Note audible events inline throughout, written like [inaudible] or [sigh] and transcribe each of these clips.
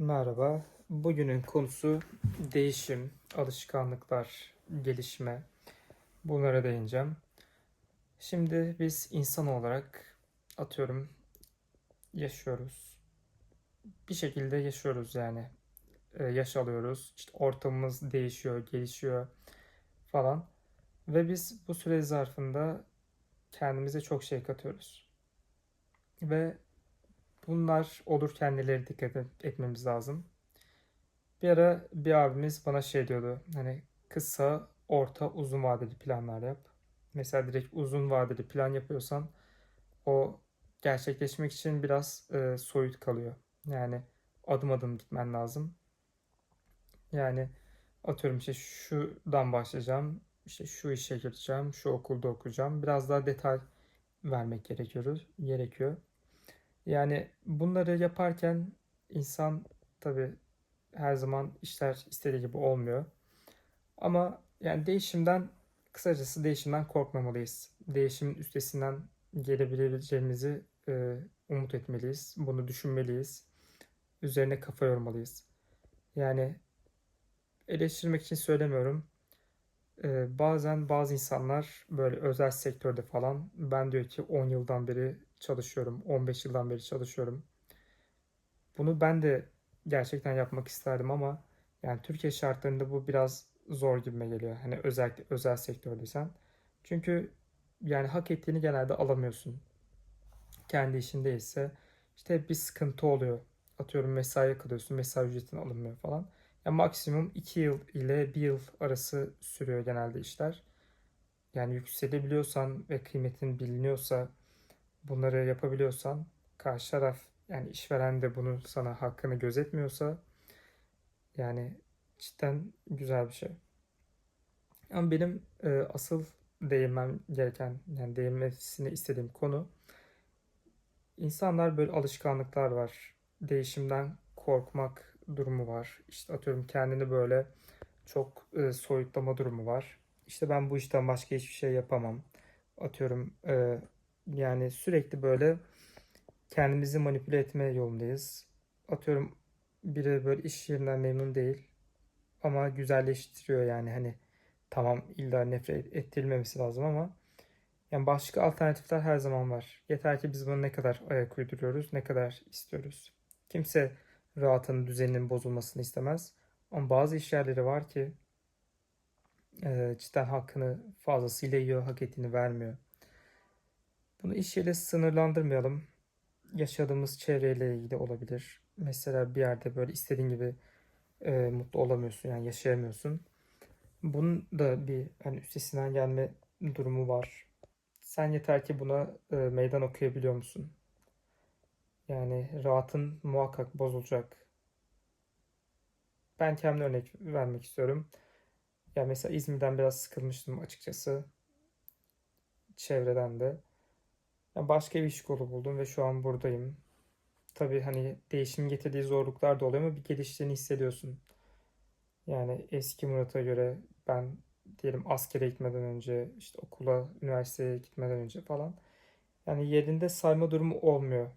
Merhaba. Bugünün konusu değişim, alışkanlıklar, gelişme. Bunlara değineceğim. Şimdi biz insan olarak atıyorum yaşıyoruz. Bir şekilde yaşıyoruz yani. Ee, yaş alıyoruz. İşte ortamımız değişiyor, gelişiyor falan. Ve biz bu süre zarfında kendimize çok şey katıyoruz. Ve bunlar olurken nelere dikkat et- etmemiz lazım. Bir ara bir abimiz bana şey diyordu. Hani kısa, orta, uzun vadeli planlar yap. Mesela direkt uzun vadeli plan yapıyorsan o gerçekleşmek için biraz e, soyut kalıyor. Yani adım adım gitmen lazım. Yani atıyorum işte şuradan başlayacağım. işte şu işe gireceğim, şu okulda okuyacağım. Biraz daha detay vermek gerekiyor. gerekiyor. Yani bunları yaparken insan tabii her zaman işler istediği gibi olmuyor. Ama yani değişimden kısacası değişimden korkmamalıyız. Değişimin üstesinden gelebileceğimizi e, umut etmeliyiz. Bunu düşünmeliyiz. Üzerine kafa yormalıyız. Yani eleştirmek için söylemiyorum. E, bazen bazı insanlar böyle özel sektörde falan ben diyor ki 10 yıldan beri çalışıyorum, 15 yıldan beri çalışıyorum. Bunu ben de gerçekten yapmak isterdim ama yani Türkiye şartlarında bu biraz zor gibime geliyor. Hani özellikle özel sektördeysen. Çünkü yani hak ettiğini genelde alamıyorsun. Kendi işindeyse işte hep bir sıkıntı oluyor. Atıyorum mesaiye kalıyorsun, mesai ücretin alınmıyor falan. Ya maksimum 2 yıl ile bir yıl arası sürüyor genelde işler. Yani yükselebiliyorsan ve kıymetin biliniyorsa bunları yapabiliyorsan karşı taraf yani işveren de bunu sana hakkını gözetmiyorsa yani cidden güzel bir şey. Ama benim e, asıl değinmem gereken yani değinmesini istediğim konu insanlar böyle alışkanlıklar var. Değişimden korkmak durumu var. İşte atıyorum kendini böyle çok e, soyutlama durumu var. İşte ben bu işten başka hiçbir şey yapamam. Atıyorum e, yani sürekli böyle kendimizi manipüle etme yolundayız. Atıyorum biri böyle iş yerinden memnun değil ama güzelleştiriyor yani hani tamam illa nefret ettirilmemesi lazım ama yani başka alternatifler her zaman var. Yeter ki biz bunu ne kadar ayak uyduruyoruz, ne kadar istiyoruz. Kimse rahatın, düzeninin bozulmasını istemez. Ama bazı iş yerleri var ki e, cidden hakkını fazlasıyla yiyor, hak ettiğini vermiyor. Bunu iş yeriyle sınırlandırmayalım. Yaşadığımız çevreyle ilgili olabilir. Mesela bir yerde böyle istediğin gibi e, mutlu olamıyorsun yani yaşayamıyorsun. Bunun da bir hani üstesinden gelme durumu var. Sen yeter ki buna e, meydan okuyabiliyor musun? Yani rahatın muhakkak bozulacak. Ben kendi örnek vermek istiyorum. Ya mesela İzmir'den biraz sıkılmıştım açıkçası. Çevreden de. Ya başka bir iş kolu buldum ve şu an buradayım. Tabii hani değişim getirdiği zorluklar da oluyor ama bir geliştiğini hissediyorsun. Yani eski Murat'a göre ben diyelim askere gitmeden önce, işte okula, üniversiteye gitmeden önce falan. Yani yerinde sayma durumu olmuyor.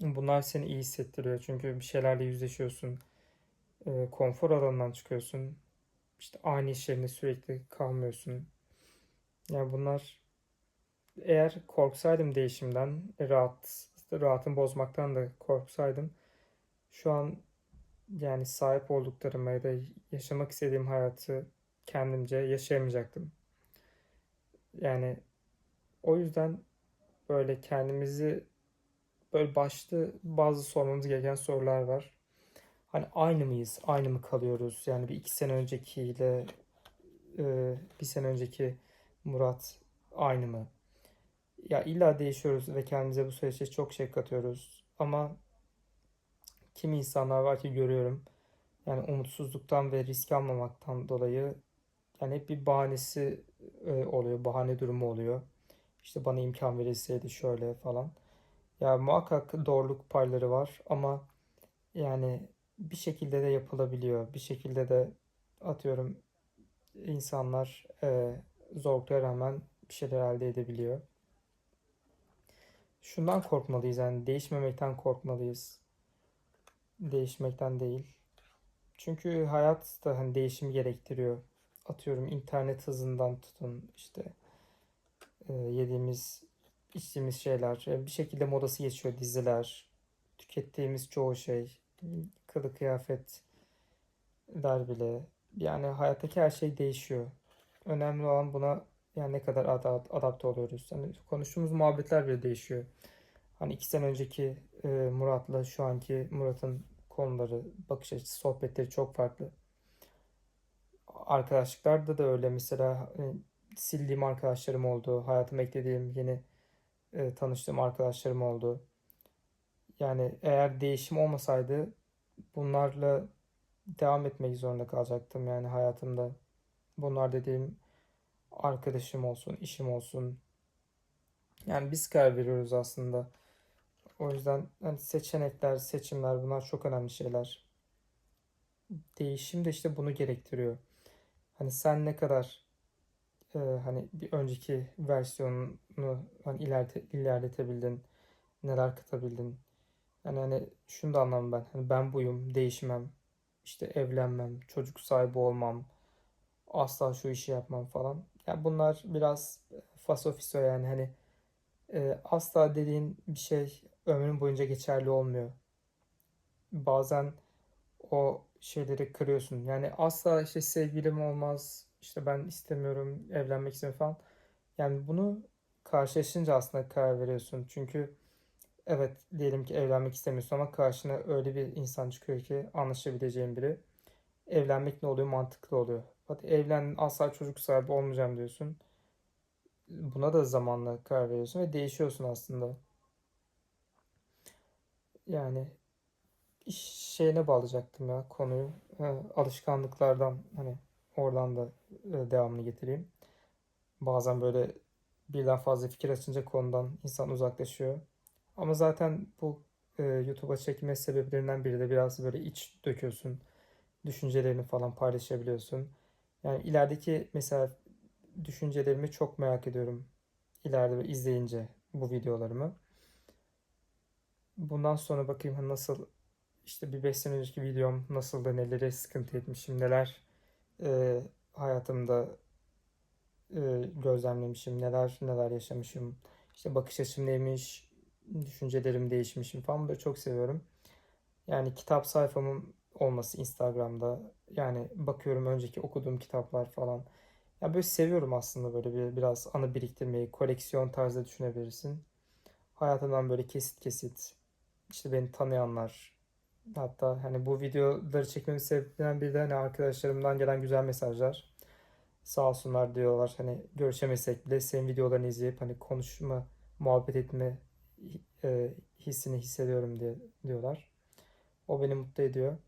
Bunlar seni iyi hissettiriyor çünkü bir şeylerle yüzleşiyorsun. Ee, konfor alanından çıkıyorsun. İşte aynı iş yerinde sürekli kalmıyorsun. Yani bunlar eğer korksaydım değişimden, rahat, rahatın bozmaktan da korksaydım şu an yani sahip olduklarıma ya da yaşamak istediğim hayatı kendimce yaşayamayacaktım. Yani o yüzden böyle kendimizi böyle başta bazı sormamız gereken sorular var. Hani aynı mıyız? Aynı mı kalıyoruz? Yani bir iki sene öncekiyle e, bir sene önceki Murat aynı mı? Ya illa değişiyoruz ve kendimize bu süreçte çok şey katıyoruz. Ama kimi insanlar var ki görüyorum. Yani umutsuzluktan ve risk almamaktan dolayı yani hep bir bahanesi e, oluyor. Bahane durumu oluyor. İşte bana imkan verilseydi şöyle falan. Ya muhakkak doğruluk payları var ama yani bir şekilde de yapılabiliyor. Bir şekilde de atıyorum insanlar e, zorluklara rağmen bir şeyler elde edebiliyor. Şundan korkmalıyız yani değişmemekten korkmalıyız. değişmekten değil. Çünkü hayat da hani değişim gerektiriyor. Atıyorum internet hızından tutun işte e, yediğimiz, içtiğimiz şeyler e, bir şekilde modası geçiyor diziler, tükettiğimiz çoğu şey, kılık kıyafetler bile. Yani hayattaki her şey değişiyor. Önemli olan buna yani ne kadar ada- adapte oluyoruz. Hani konuştuğumuz muhabbetler bile değişiyor. Hani iki sene önceki e, Murat'la şu anki Murat'ın konuları, bakış açısı, sohbetleri çok farklı. Arkadaşlıklarda da öyle. Mesela hani sildiğim arkadaşlarım oldu. Hayatıma eklediğim yeni e, tanıştığım arkadaşlarım oldu. Yani eğer değişim olmasaydı bunlarla devam etmek zorunda kalacaktım yani hayatımda. Bunlar dediğim arkadaşım olsun, işim olsun. Yani biz karar veriyoruz aslında. O yüzden hani seçenekler, seçimler bunlar çok önemli şeyler. Değişim de işte bunu gerektiriyor. Hani sen ne kadar e, hani bir önceki versiyonunu hani ilerlete, ilerletebildin, neler katabildin. Yani hani şunu da anlamam ben. Hani ben buyum, değişmem, işte evlenmem, çocuk sahibi olmam, asla şu işi yapmam falan. Ya bunlar biraz fasofiso yani hani e, asla dediğin bir şey ömrün boyunca geçerli olmuyor. Bazen o şeyleri kırıyorsun. Yani asla işte sevgilim olmaz, işte ben istemiyorum, evlenmek istemiyorum falan. Yani bunu karşılaşınca aslında karar veriyorsun. Çünkü evet diyelim ki evlenmek istemiyorsun ama karşına öyle bir insan çıkıyor ki anlaşabileceğin biri. Evlenmek ne oluyor? Mantıklı oluyor. Hadi evlen asla çocuk sahibi olmayacağım diyorsun. Buna da zamanla karar veriyorsun ve değişiyorsun aslında. Yani iş şeyine bağlayacaktım ya konuyu. Ha, alışkanlıklardan hani oradan da e, devamını getireyim. Bazen böyle birden fazla fikir açınca konudan insan uzaklaşıyor. Ama zaten bu e, YouTube'a çekme sebeplerinden biri de biraz böyle iç döküyorsun. Düşüncelerini falan paylaşabiliyorsun. Yani ilerideki mesela düşüncelerimi çok merak ediyorum. İleride izleyince bu videolarımı. Bundan sonra bakayım nasıl işte bir 5 sene önceki videom nasıldı, neleri sıkıntı etmişim, neler e, hayatımda e, gözlemlemişim, neler neler yaşamışım. İşte bakış açım neymiş, düşüncelerim değişmişim falan böyle çok seviyorum. Yani kitap sayfamın olması Instagram'da. Yani bakıyorum önceki okuduğum kitaplar falan. Ya böyle seviyorum aslında böyle bir biraz anı biriktirmeyi, koleksiyon tarzı düşünebilirsin. Hayatımdan böyle kesit kesit işte beni tanıyanlar hatta hani bu videoları çekmemin sebeplerinden biri de hani arkadaşlarımdan gelen güzel mesajlar. Sağ olsunlar diyorlar hani görüşemesek bile senin videolarını izleyip hani konuşma, muhabbet etme e, hissini hissediyorum diye diyorlar. O beni mutlu ediyor.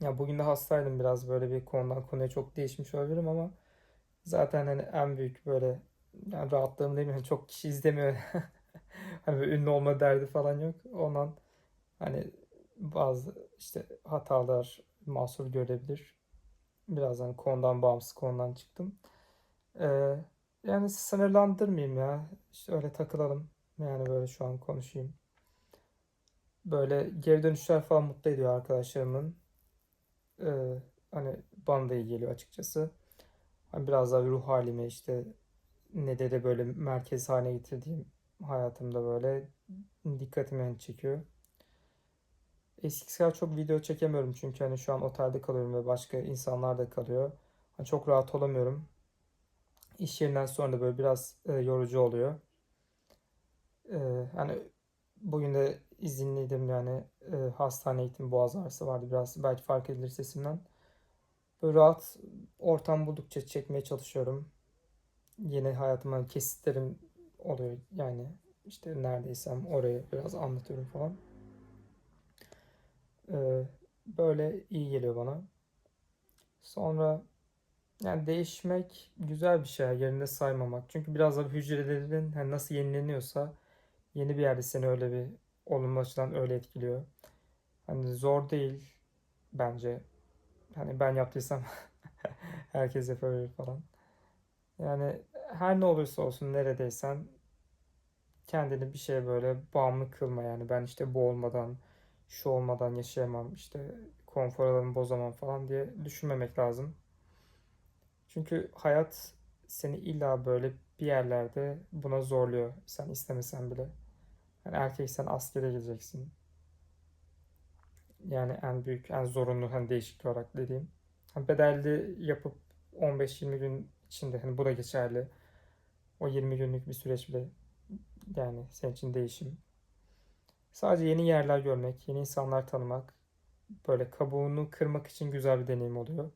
Ya bugün de hastaydım biraz böyle bir konudan konuya çok değişmiş olabilirim ama zaten hani en büyük böyle yani rahatlığım değil mi? Hani çok kişi izlemiyor. [laughs] Hani ünlü olma derdi falan yok. Ondan hani bazı işte hatalar mahsur görebilir. Birazdan konudan bağımsız konudan çıktım. Ee, yani sınırlandırmayayım ya. İşte öyle takılalım. Yani böyle şu an konuşayım. Böyle geri dönüşler falan mutlu ediyor arkadaşlarımın. Ee, hani bana da iyi geliyor açıkçası. Hani biraz daha ruh halime işte neleri böyle merkez haline getirdiğim hayatımda böyle dikkatimi çekiyor. Eskisi kadar çok video çekemiyorum çünkü hani şu an otelde kalıyorum ve başka insanlar da kalıyor. Hani çok rahat olamıyorum. İş yerinden sonra da böyle biraz e, yorucu oluyor. E, hani bugün de izinliydim yani e, hastane eğitim boğaz ağrısı vardı biraz belki fark edilir sesimden. Böyle rahat ortam buldukça çekmeye çalışıyorum. Yeni hayatıma kesitlerim oluyor yani işte neredeysem orayı biraz anlatıyorum falan. Ee, böyle iyi geliyor bana. Sonra yani değişmek güzel bir şey yerinde saymamak. Çünkü biraz da hücrelerin hani nasıl yenileniyorsa yeni bir yerde seni öyle bir olumlu açıdan öyle etkiliyor. Hani zor değil bence. Hani ben yaptıysam [laughs] herkes yapabilir falan. Yani her ne olursa olsun neredeysen kendini bir şeye böyle bağımlı kılma yani ben işte bu olmadan şu olmadan yaşayamam, işte konfor alanımı bozamam falan diye düşünmemek lazım. Çünkü hayat seni illa böyle bir yerlerde buna zorluyor. Sen istemesen bile. Yani erkeksen askere gideceksin. Yani en büyük, en zorunlu hani değişiklik olarak dediğim. Hani bedelli yapıp 15-20 gün içinde hani bu da geçerli. O 20 günlük bir süreç bile yani senin için değişim. Sadece yeni yerler görmek, yeni insanlar tanımak böyle kabuğunu kırmak için güzel bir deneyim oluyor.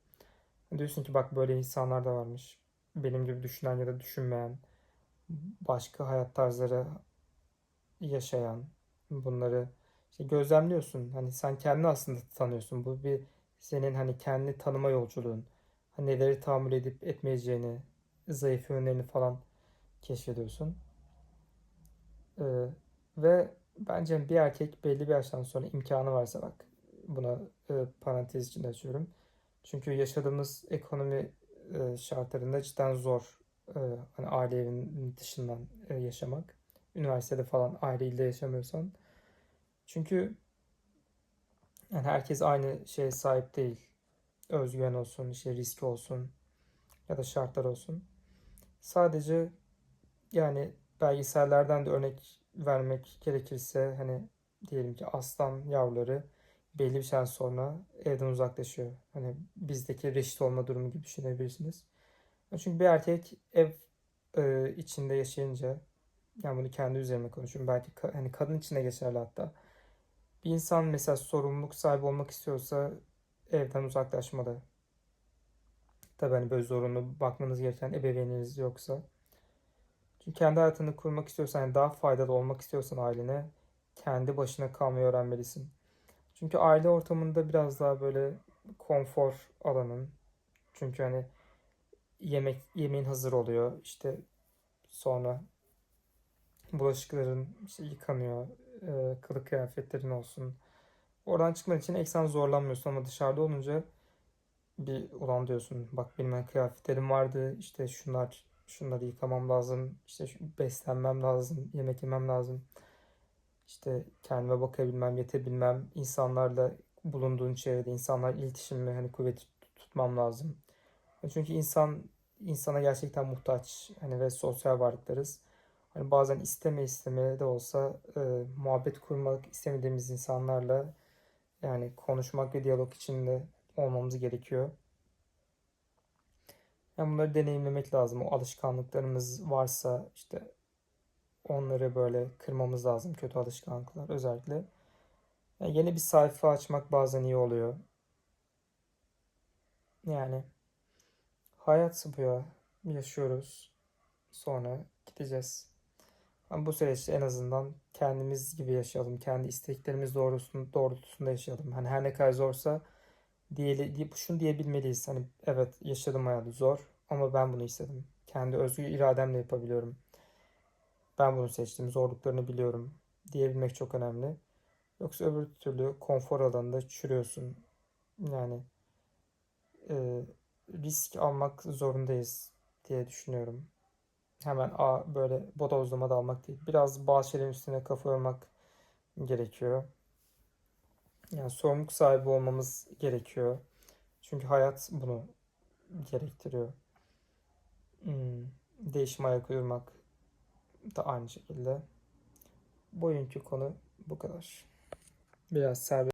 Diyorsun ki bak böyle insanlar da varmış. Benim gibi düşünen ya da düşünmeyen, başka hayat tarzları yaşayan, bunları işte gözlemliyorsun. Hani sen kendini aslında tanıyorsun. Bu bir senin hani kendini tanıma yolculuğun. Hani neleri tahammül edip etmeyeceğini, zayıf yönlerini falan keşfediyorsun. Ee, ve bence bir erkek belli bir yaştan sonra imkanı varsa bak buna e, parantez içinde açıyorum. Çünkü yaşadığımız ekonomi e, şartlarında cidden zor. E, hani aile evinin dışından e, yaşamak. Üniversitede falan aile ilde yaşamıyorsan. Çünkü yani herkes aynı şeye sahip değil. Özgüven olsun, işte risk olsun ya da şartlar olsun. Sadece yani belgesellerden de örnek vermek gerekirse hani diyelim ki aslan yavruları belli bir süre sonra evden uzaklaşıyor. Hani bizdeki reşit olma durumu gibi düşünebilirsiniz. Çünkü bir erkek ev e, içinde yaşayınca yani bunu kendi üzerime konuşuyorum. Belki ka- hani kadın içinde geçerli hatta. Bir insan mesela sorumluluk sahibi olmak istiyorsa evden uzaklaşmalı. Tabii hani böyle zorunlu bakmanız gereken ebeveyniniz yoksa. Çünkü kendi hayatını kurmak istiyorsan, yani daha faydalı olmak istiyorsan ailene kendi başına kalmayı öğrenmelisin. Çünkü aile ortamında biraz daha böyle konfor alanın. Çünkü hani yemek yemeğin hazır oluyor. İşte sonra bulaşıkların işte yıkanıyor. E, kılık kıyafetlerin olsun. Oradan çıkmak için eksen zorlanmıyorsun ama dışarıda olunca bir ulan diyorsun. Bak benim hani kıyafetlerim vardı. işte şunlar şunları yıkamam lazım. işte şu- beslenmem lazım. Yemek yemem lazım. İşte kendime bakabilmem, yetebilmem, insanlarla bulunduğun çevrede insanlarla iletişimimi hani kuvvetli tutmam lazım. Çünkü insan insana gerçekten muhtaç hani ve sosyal varlıklarız. Hani bazen isteme isteme de olsa e, muhabbet kurmak istemediğimiz insanlarla yani konuşmak ve diyalog içinde olmamız gerekiyor. Yani bunları deneyimlemek lazım. O alışkanlıklarımız varsa işte onları böyle kırmamız lazım. Kötü alışkanlıklar özellikle. Yani yeni bir sayfa açmak bazen iyi oluyor. Yani hayat bu ya. Yaşıyoruz. Sonra gideceğiz. Ama bu süreçte en azından kendimiz gibi yaşayalım. Kendi isteklerimiz doğrultusunda, doğrultusunda yaşayalım. Hani her ne kadar zorsa diye, şunu diyebilmeliyiz. Hani evet yaşadım hayatı zor ama ben bunu istedim. Kendi özgür irademle yapabiliyorum. Ben bunu seçtim. Zorluklarını biliyorum. Diyebilmek çok önemli. Yoksa öbür türlü konfor alanında çürüyorsun. Yani e, risk almak zorundayız diye düşünüyorum. Hemen a böyle bodozlama da almak değil. Biraz bazı şeylerin üstüne kafa yormak gerekiyor. Yani sorumluluk sahibi olmamız gerekiyor. Çünkü hayat bunu gerektiriyor. Hmm, değişime ayak uydurmak da aynı şekilde. Bugünkü konu bu kadar. Biraz serbest